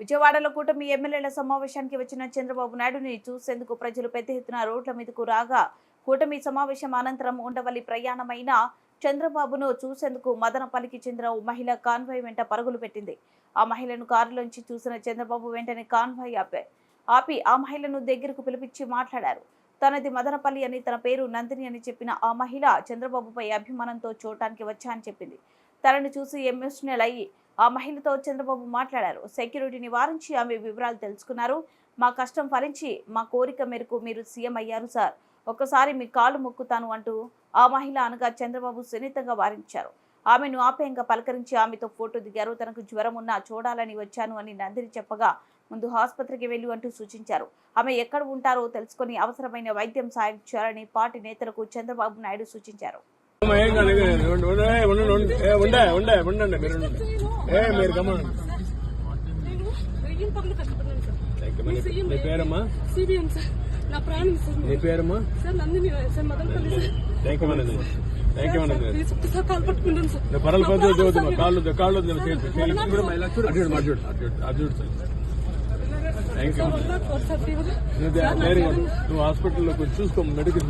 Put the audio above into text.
విజయవాడలో కూటమి ఎమ్మెల్యేల సమావేశానికి వచ్చిన చంద్రబాబు నాయుడుని చూసేందుకు ప్రజలు పెద్ద ఎత్తున రోడ్ల మీదకు రాగా కూటమి సమావేశం అనంతరం ఉండవల్లి ప్రయాణమైన చంద్రబాబును చూసేందుకు మదనపల్లికి చెందిన ఓ మహిళ కాన్వాయ్ వెంట పరుగులు పెట్టింది. ఆ మహిళను కారులోంచి చూసిన చంద్రబాబు వెంటనే కాన్వాయ్ ఆపే ఆపి ఆ మహిళను దగ్గరకు పిలిపించి మాట్లాడారు. తనది మదనపల్లి అని తన పేరు నందిని అని చెప్పిన ఆ మహిళ చంద్రబాబుపై అభిమానంతో చూడటానికి వచ్చా అని చెప్పింది. తనను చూసి ఎమోషనల్ అయ్యి ఆ మహిళతో చంద్రబాబు మాట్లాడారు సెక్యూరిటీ నివారించి ఆమె వివరాలు తెలుసుకున్నారు మా కష్టం ఫలించి మా కోరిక మేరకు మీరు సీఎం అయ్యారు సార్ ఒక్కసారి మీ కాళ్ళు మొక్కుతాను అంటూ ఆ మహిళ అనగా చంద్రబాబు సున్నితంగా వారించారు ఆమెను ఆప్యాయంగా పలకరించి ఆమెతో ఫోటో దిగారు తనకు జ్వరం ఉన్నా చూడాలని వచ్చాను అని నందిని చెప్పగా ముందు ఆసుపత్రికి వెళ్ళు అంటూ సూచించారు ఆమె ఎక్కడ ఉంటారో తెలుసుకొని అవసరమైన వైద్యం సాయం చేయాలని పార్టీ నేతలకు చంద్రబాబు నాయుడు సూచించారు ఏం మీరు ఉండండి. ఏ మీరు గమనండి నేను వెయ్యి పనులు కష్టపడ్డాను సార్ థాంక్ యూ. నీ- నీ పేరమ్మా సిబిఎం సార్ నా ప్రాణం సార్ నీ పేరమ్మా sir Nandini sir Madanapalle sir thank you మనది థ్యాంక్ యూ కాల్ పట్టుకుంటాను సార్ పరల కాళ్ళు కాళ్ళు చూడు అటు చూడు అటు చూడు సార్ యూ. నువ్వు హాస్పిటల్లో కొంచెం చూసుకో మెడికల్